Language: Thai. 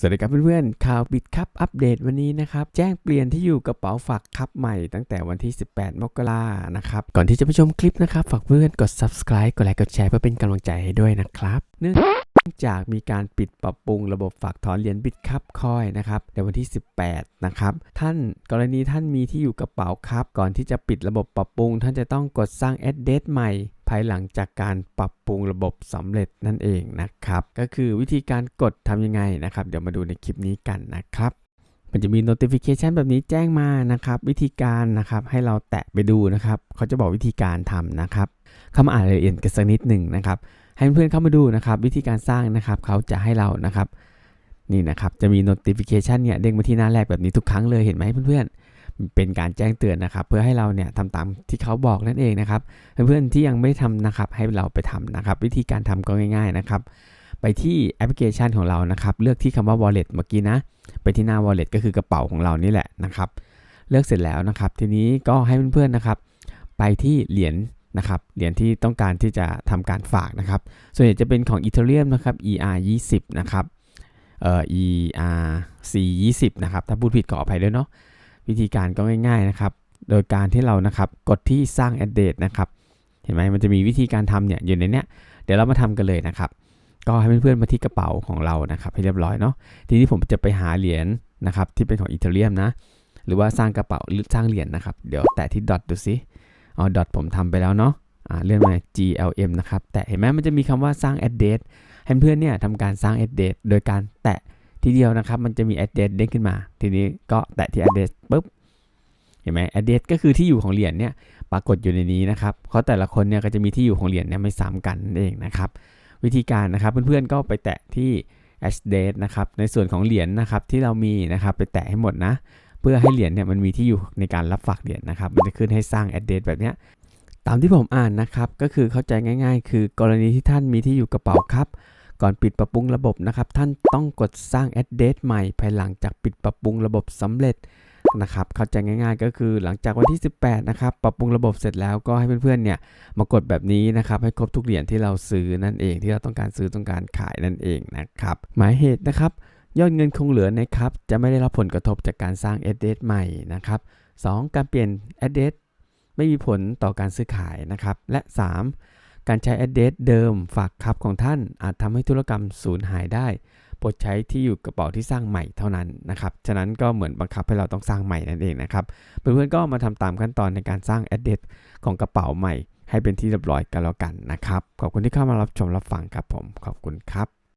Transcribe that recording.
สวัสดีครับเพื่อนๆ ข่าวบิดครับอัปเดตวันนี้นะครับ แจ้งเปลี่ยนที่อยู่กระเป๋าฝากครับใหม่ตั้งแต่วันที่ 18 มกรานะครับ ก่อนที่จะไปชมคลิปนะครับ ฝากเพื่อนกด subscribe กดไลค์กดแชร์เพื่อเป็นกำลังใจให้ด้วยนะครับเนื่อง จากมีการปิดปรับปรุงระบบฝากถอนเหรียญบิตคับคอยนะครับในวันที่ 18 นะครับ ท่านกรณีท่านมีที่อยู่กระเป๋าครับ ก่อนที่จะปิดระบบปรับปรุง ท่านจะต้องกดสร้าง address ใหม่ภายหลังจากการปรับปรุงระบบสำเร็จนั่นเองนะครับ ก็คือวิธีการกดทำยังไงนะครับ เดี๋ยวมาดูในคลิปนี้กันนะครับมันจะมี notification แบบนี้แจ้งมานะครับ วิธีการนะครับให้เราแตะไปดูนะครับ เขาจะบอกวิธีการทำนะครับ เข้ามาอ่านรายละเอียดกันสักนิดหนึ่งนะครับ ให้เพื่อนๆเข้ามาดูนะครับวิธีการสร้างนะครับเขาจะให้เรานะครับนี่นะครับจะมี notification เนี่ยเด้งมาที่หน้าแรกแบบนี้ทุกครั้งเลยเห็นไหมเพื่อนๆเป็นการแจ้งเตือนนะครับ เพื่อให้เราเนี่ยทำตามที่เขาบอกนั่นเองนะครับ เพื่อนๆที่ยังไม่ทำนะครับให้เราไปทำนะครับ วิธีการทำก็ง่าย ๆนะครับ ไปที่แอปพลิเคชันของเรานะครับ เลือกที่คำว่า wallet เมื่อกี้นะ ไปที่หน้า wallet ก็คือกระเป๋าของเรานี่แหละนะครับ เลือกเสร็จแล้วนะครับ ทีนี้ก็ให้เพื่อนๆนะครับ ไปที่เหรียญ นะครับเหรียญที่ต้องการที่จะทำการฝากนะครับ ส่วนใหญ่จะเป็นของ Ethereum นะครับ ER 20นะครับเอ่อ ERC 20นะครับถ้าพูดผิดขออภัยด้วยเนาะวิธีการก็ง่ายๆนะครับ โดยการที่เรานะครับกดที่สร้าง address นะครับเห็นไหมมันจะมีวิธีการทำเนี่ยอยู่ในเนี้ยเดี๋ยวเรามาทำกันเลยนะครับ ก็ให้เพื่อนๆมาที่กระเป๋าของเรานะครับ ให้เรียบร้อยเนาะทีนี้ผมจะไปหาเหรียญนะครับที่เป็นของอีเทเรียมนะหรือว่าสร้างกระเป๋าหรือสร้างเหรียญนะครับ เดี๋ยวแตะที่ dot ดู สิอ๋อ dot ผมทำไปแล้วเนาะอ่าเลื่อนมา GLM นะครับ แต่เห็นไหมมันจะมีคำว่าสร้าง address ให้เพื่อนเนี่ยทำการสร้าง address โดยการแตะทีเดียวนะครับ มันจะมี address เด้งขึ้นมา ทีนี้ก็แตะที่ address ปุ๊บ เห็นไหม address ก็คือที่อยู่ของเหรียญเนี่ยปรากฏอยู่ในนี้นะครับเพราแต่ละคนเนี่ยก็จะมีที่อยู่ของเหรียญเนี่ยไม่ซ้ำกันเองนะครับ วิธีการนะครับเพื่อนๆก็ไปแตะที่ address นะครับ ในส่วนของเหรียญนะครับที่เรามีนะครับไปแตะให้หมดนะ พื่อให้เหรียญเนี่ยมันมีที่อยู่ในการรับฝากเหรียญนะครับ มันจะขึ้นให้สร้าง address แบบเนี้ยตามที่ผมอ่านนะครับก็คือเข้าใจง่าย ๆ คือกรณีที่ท่านมีที่อยู่กระเป๋าครับ ก่อนปิดปรับปรุงระบบนะครับ ท่านต้องกดสร้าง address ใหม่ ภายหลังจากปิดปรับปรุงระบบสำเร็จนะครับเข้าใจง่าย ๆ ก็คือหลังจากวันที่ 18 นะครับ ปรับปรุงระบบเสร็จแล้วก็ให้เพื่อนๆ เนี่ยมากดแบบนี้นะครับ ให้ครบทุกเหรียญที่เราซื้อนั่นเองที่เราต้องการซื้อต้องการขายนั่นเองนะครับ หมายเหตุนะครับ ยอดเงินคงเหลือนะครับจะไม่ได้รับผลกระทบจากการสร้าง address ใหม่นะครับ 2. การเปลี่ยน address ไม่มีผลต่อการซื้อขายนะครับ และ 3. การใช้ address เดิมฝากครับของท่านอาจทำให้ธุรกรรมสูญหายได้โปรดใช้ที่อยู่กระเป๋าที่สร้างใหม่เท่านั้นนะครับ ฉะนั้นก็เหมือนบังคับให้เราต้องสร้างใหม่นั่นเองนะครับ เพื่อนๆก็มาทำตามขั้นตอนในการสร้าง address ของกระเป๋าใหม่ ให้เป็นที่เรียบร้อยกันแล้วกันนะครับ ขอบคุณที่เข้ามารับชมรับฟังครับผม ขอบคุณครับ